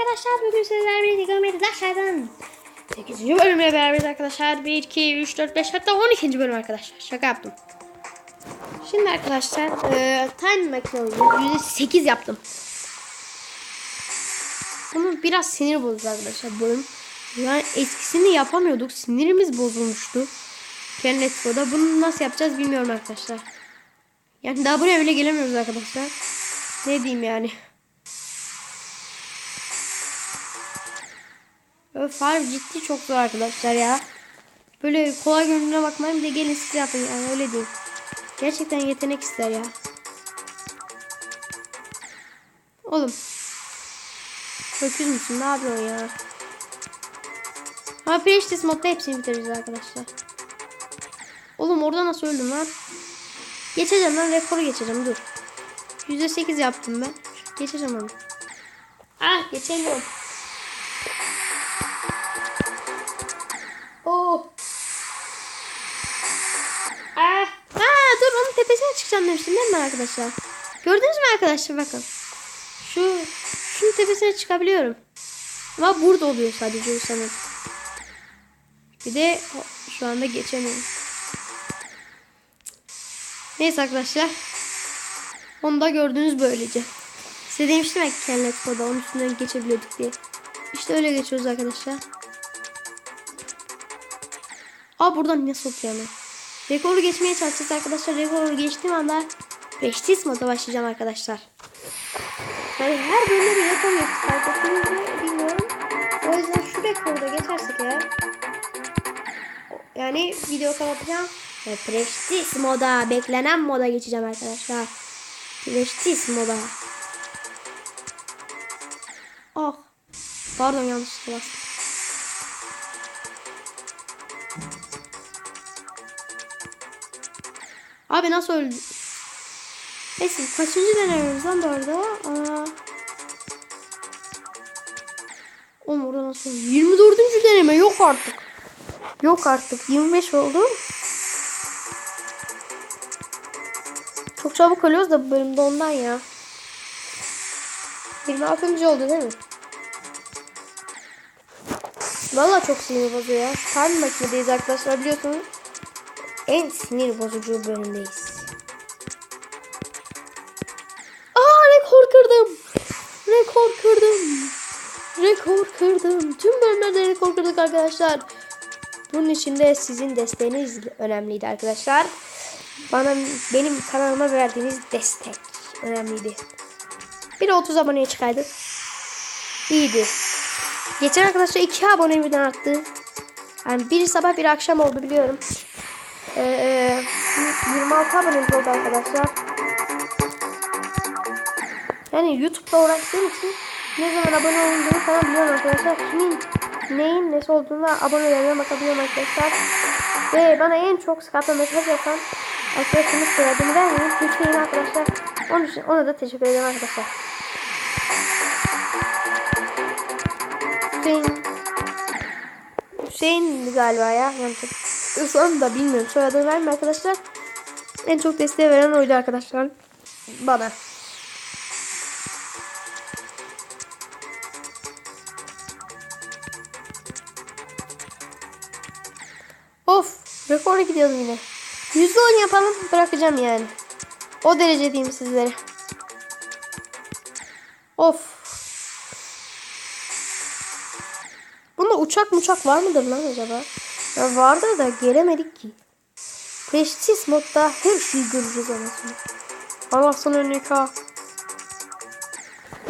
arkadaşlar. Bugün sizlerle birlikte görmeyi aşağıdan 8. bölümle beraberiz arkadaşlar. 1, 2, 3, 4, 5 hatta 12. bölüm arkadaşlar. Şaka yaptım. Şimdi arkadaşlar e, time makine oyunu %8 yaptım. Ama biraz sinir bozucu arkadaşlar bölüm. Yani eskisini yapamıyorduk. Sinirimiz bozulmuştu. Kennetro'da. Bunu nasıl yapacağız bilmiyorum arkadaşlar. Yani daha buraya bile gelemiyoruz arkadaşlar. Ne diyeyim yani. Öf harbi ciddi çok zor arkadaşlar ya. Böyle kolay göründüğüne bakmayın bir de gelin siz yapın yani öyle değil. Gerçekten yetenek ister ya. Oğlum. Öküz müsün ne yapıyorsun ya? Ha Precious modda hepsini bitireceğiz arkadaşlar. Oğlum orada nasıl öldüm lan? Geçeceğim lan rekoru geçeceğim dur. %8 yaptım ben. Geçeceğim onu. Ah geçemiyorum. Demiştim değil mi arkadaşlar? Gördünüz mü arkadaşlar bakın. Şu şunun tepesine çıkabiliyorum. Ama burada oluyor sadece o sanırım. Bir de şu anda geçemiyorum. Neyse arkadaşlar. Onu da gördünüz böylece. Size demiştim ya Kenlet Koda onun üstünden geçebiliyorduk diye. İşte öyle geçiyoruz arkadaşlar. Aa buradan ne sokuyor hemen. Rekoru geçmeye çalışacağız arkadaşlar. Rekoru geçtiğim anda Beştis moda başlayacağım arkadaşlar. Yani her bölümde bir rekor mi bilmiyorum. O yüzden şu rekoru da geçersek eğer yani video kapatacağım. Ve Prestige moda, beklenen moda geçeceğim arkadaşlar. Prestige moda. Oh. Pardon yanlışlıkla bastım. Abi nasıl öldü? Neyse kaçıncı denememiz lan bu arada? Aa. Oğlum orada nasıl? 24. deneme yok artık. Yok artık. 25 oldu. Çok çabuk ölüyoruz da bu bölümde ondan ya. 26. oldu değil mi? Valla çok sinir bozuyor ya. Time makinedeyiz arkadaşlar biliyorsunuz. En sinir bozucu bölümdeyiz. Aa rekor kırdım. Rekor kırdım. Rekor kırdım. Tüm bölümlerde rekor kırdık arkadaşlar. Bunun için de sizin desteğiniz önemliydi arkadaşlar. Bana benim kanalıma verdiğiniz destek önemliydi. Bir de 30 aboneye çıkaydık. İyiydi. Geçen arkadaşlar 2 abone birden arttı. Yani bir sabah bir akşam oldu biliyorum. Ee, 26 abonemiz oldu arkadaşlar. Yani YouTube'da uğraştığım için ne zaman abone olduğunu falan biliyorum arkadaşlar. Kimin neyin nesi olduğuna abonelerime bakabiliyorum arkadaşlar. Ve bana en çok Skype'da mesaj atan arkadaşımız söylediğini vermeyin. Hüseyin arkadaşlar. Onun için ona da teşekkür ederim arkadaşlar. Hüseyin Hüseyin galiba ya. Yani şu anda bilmiyorum. Soyadını vermiyor arkadaşlar. En çok desteği veren oydu arkadaşlar. Bana. Of. Rekora gidiyoruz yine. Yüzde on yapalım. Bırakacağım yani. O derece diyeyim sizlere. Of. Bunda uçak uçak var mıdır lan acaba? Ya vardır da gelemedik ki. Prestige modda her şeyi göreceğiz anasını. Anasını önüne ka.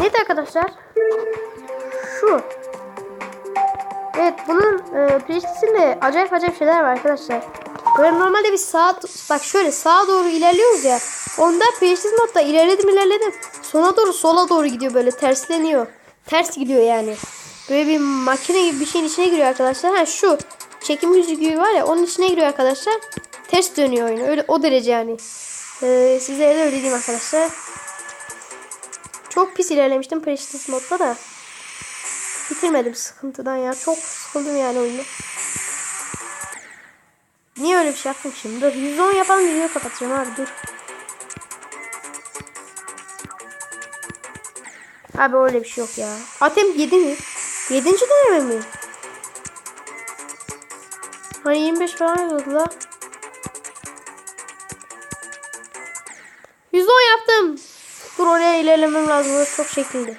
Evet arkadaşlar. Şu. Evet bunun e, Prestige'inde acayip acayip şeyler var arkadaşlar. Böyle normalde bir sağa bak şöyle sağa doğru ilerliyoruz ya. Onda Prestige modda ilerledim ilerledim. Sona doğru sola doğru gidiyor böyle tersleniyor. Ters gidiyor yani. Böyle bir makine gibi bir şeyin içine giriyor arkadaşlar. Ha şu çekim yüzüğü var ya onun içine giriyor arkadaşlar. Ters dönüyor oyunu. Öyle o derece yani. Ee, size de öyle diyeyim arkadaşlar. Çok pis ilerlemiştim Prestige modda da. Bitirmedim sıkıntıdan ya. Çok sıkıldım yani oyunu. Niye öyle bir şey yaptım şimdi? Dur 110 yapan videoyu kapatacağım abi dur. Abi öyle bir şey yok ya. Atem 7 mi? 7. deneme mi? Hani 25 falan yazıyordu la. 110 yaptım. Dur oraya ilerlemem lazım. Orası çok şekildi.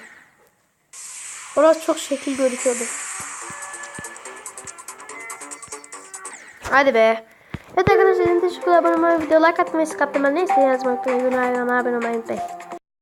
Orası çok şekil gözüküyordu. Hadi be. Evet arkadaşlar teşekkürler. Abone olmayı, video like atmayı, kaptırmayı, ne isteği yazmayı, unutmayın. Abone olmayı unutmayın.